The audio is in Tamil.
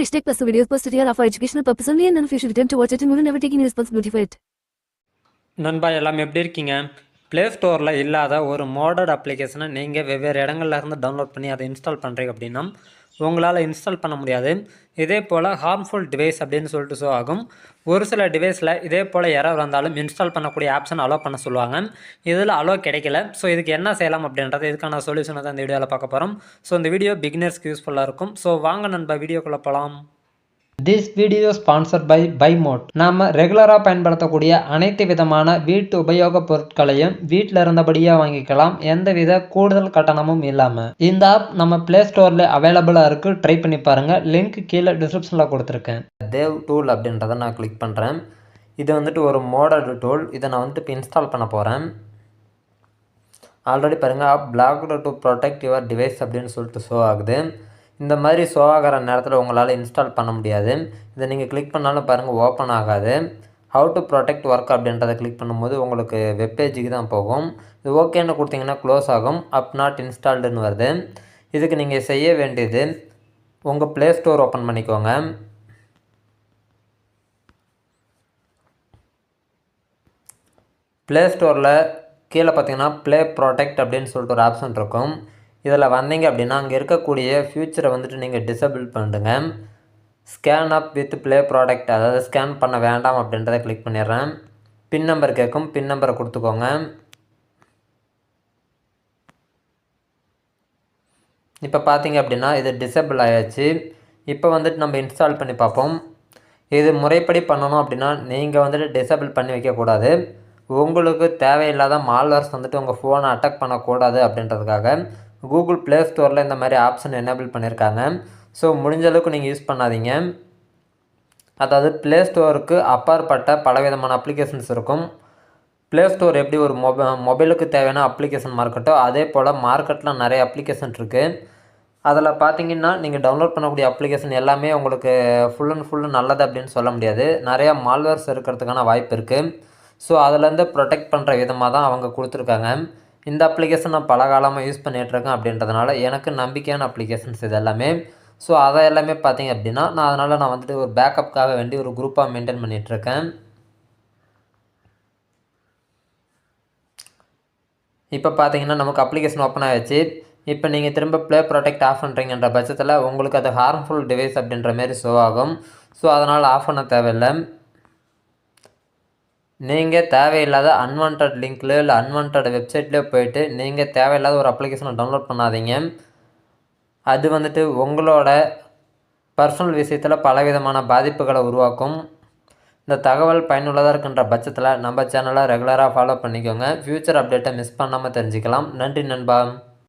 Please take plus the videos posted here are for educational purpose only and none of you should attempt to watch it and will never take any responsibility for it. நண்பா எல்லாம் எப்படி இருக்கீங்க ப்ளே ஸ்டோரில் இல்லாத ஒரு மாடர்ட் அப்ளிகேஷனை நீங்கள் வெவ்வேறு இடங்கள்ல இருந்து டவுன்லோட் பண்ணி அதை இன்ஸ்டால் பண்ணுறீங்க அப்படின்னா உங்களால் இன்ஸ்டால் பண்ண முடியாது. இதே போல் ஹார்ம்ஃபுல் டிவைஸ் அப்படின்னு சொல்லிட்டு ஷோ ஆகும். ஒரு சில டிவைஸில் இதே போல் எரர் வந்தாலும் இன்ஸ்டால் பண்ணக்கூடிய ஆப்ஷன் அலோவ் பண்ண சொல்லுவாங்க. இதில் அலோ கிடைக்கல. ஸோ இதுக்கு என்ன செய்யலாம் அப்படின்றது இதுக்கான சொல்யூஷனை தான் இந்த வீடியோவில் பார்க்க போகிறோம் ஸோ இந்த வீடியோ பிகினர்ஸ்க்கு யூஸ்ஃபுல்லாக இருக்கும். ஸோ வாங்க நண்பா வீடியோக்குள்ளே போகலாம் திஸ் வீடியோ ஸ்பான்சர் பை பைமோட் நாம் ரெகுலராக பயன்படுத்தக்கூடிய அனைத்து விதமான வீட்டு உபயோகப் பொருட்களையும் வீட்டில் இருந்தபடியே வாங்கிக்கலாம். எந்தவித கூடுதல் கட்டணமும் இல்லாமல் இந்த ஆப் நம்ம ப்ளே ஸ்டோரில் அவைலபிளாக இருக்குது ட்ரை பண்ணி பாருங்கள் லிங்க் கீழே டிஸ்கிரிப்ஷனில் கொடுத்துருக்கேன். தேவ் டூல் அப்படின்றத நான் கிளிக் பண்ணுறேன் இது வந்துட்டு ஒரு மாடல் டூல் இதை நான் வந்துட்டு இப்போ இன்ஸ்டால் பண்ண போகிறேன் ஆல்ரெடி பாருங்கள் app block to protect your device அப்படின்னு சொல்லிட்டு ஷோ ஆகுது. இந்த மாதிரி சோகாகிற நேரத்தில் உங்களால் இன்ஸ்டால் பண்ண முடியாது. இதை நீங்கள் கிளிக் பண்ணாலும் பாருங்கள் ஓப்பன் ஆகாது. ஹவு டு ப்ரொடெக்ட் ஒர்க் அப்படின்றத கிளிக் பண்ணும்போது உங்களுக்கு வெப்பேஜுக்கு தான் போகும். இது ஓகேன்னு கொடுத்தீங்கன்னா க்ளோஸ் ஆகும். அப் நாட் இன்ஸ்டால்டுன்னு வருது. இதுக்கு நீங்கள் செய்ய வேண்டியது உங்கள் ப்ளே ஸ்டோர் ஓப்பன் பண்ணிக்கோங்க. ப்ளே ஸ்டோரில் கீழே பார்த்தீங்கன்னா ப்ளே ப்ராடக்ட் அப்படின்னு சொல்லிட்டு ஒரு ஆப்ஷன் இருக்கும். இதில் வந்தீங்க அப்படின்னா அங்கே இருக்கக்கூடிய ஃபியூச்சரை வந்துட்டு நீங்கள் டிசபிள் பண்ணிடுங்க. Scan app with play protect அதாவது ஸ்கேன் பண்ண வேண்டாம் அப்படின்றத கிளிக் பண்ணிடுறேன். பின் நம்பர் கேட்கும் பின் நம்பரை கொடுத்துக்கோங்க. இப்போ பார்த்தீங்க அப்படின்னா இது டிசபிள் ஆயாச்சு. இப்போ வந்துட்டு நம்ம இன்ஸ்டால் பண்ணி பார்ப்போம். இது முறைப்படி பண்ணணும் அப்படின்னா நீங்கள் வந்துட்டு டிசபிள் பண்ணி வைக்கக்கூடாது உங்களுக்கு தேவையில்லாத மால்வர்ஸ் வந்துட்டு உங்கள் ஃபோனை அட்டாக் பண்ணக்கூடாது அப்படின்றதுக்காக கூகுள் ப்ளே ஸ்டோரில் இந்த மாதிரி ஆப்ஷன் எனேபிள் பண்ணியிருக்காங்க ஸோ முடிஞ்ச அளவுக்கு நீங்கள் யூஸ் பண்ணாதீங்க. அதாவது ப்ளே ஸ்டோருக்கு அப்பாற்பட்ட பலவிதமான அப்ளிகேஷன்ஸ் இருக்கும். ப்ளே ஸ்டோர் எப்படி ஒரு மொபை மொபைலுக்கு தேவையான அப்ளிகேஷன் மார்க்கெட்டோ அதே போல் மார்க்கெட்டில் நிறைய அப்ளிகேஷன் இருக்குது அதில் பார்த்தீங்கன்னா நீங்கள் டவுன்லோட் பண்ணக்கூடிய அப்ளிகேஷன் எல்லாமே உங்களுக்கு ஃபுல் அண்ட் ஃபுல்லு நல்லது அப்படின்னு சொல்ல முடியாது. நிறையா மால்வேர்ஸ் இருக்கிறதுக்கான வாய்ப்பு இருக்குது ஸோ அதுலேருந்து ப்ரொடெக்ட் பண்ணுற விதமாக தான் அவங்க கொடுத்துருக்காங்க. இந்த அப்ளிகேஷன் நான் பல காலமாக யூஸ் பண்ணிகிட்ருக்கேன் அப்படின்றதுனால எனக்கு நம்பிக்கையான அப்ளிகேஷன்ஸ் இது எல்லாமே. ஸோ அதை எல்லாமே பார்த்தீங்க அப்படின்னா நான் அதனால் நான் வந்துட்டு ஒரு பேக்கப்புக்காக வேண்டி ஒரு குரூப்பாக மெயின்டைன் பண்ணிகிட்ருக்கேன் இப்போ பார்த்தீங்கன்னா நமக்கு அப்ளிகேஷன் ஓப்பன் ஆகிடுச்சு இப்போ நீங்கள் திரும்ப ப்ளே ப்ரொடெக்ட் ஆஃப் பண்ணுறீங்கன்ற பட்சத்தில் உங்களுக்கு அது ஹார்ம்ஃபுல் டிவைஸ் அப்படின்ற மாரி ஷோ ஆகும். ஸோ அதனால் ஆஃப் பண்ண தேவையில்லை. நீங்கள் தேவையில்லாத அன்வான்ட் லிங்க்லையோ இல்லை அன்வான்ட் வெப்சைட்லேயோ போயிட்டு நீங்கள் தேவையில்லாத ஒரு அப்ளிகேஷனை டவுன்லோட் பண்ணாதீங்க. அது வந்துட்டு உங்களோட பர்சனல் விஷயத்தில் பலவிதமான பாதிப்புகளை உருவாக்கும். இந்த தகவல் பயனுள்ளதாக இருக்கின்ற பட்சத்தில் நம்ம சேனலை ரெகுலராக ஃபாலோ பண்ணிக்கோங்க. ஃப்யூச்சர் அப்டேட்டை மிஸ் பண்ணாமல் தெரிஞ்சுக்கலாம். நன்றி நண்பா.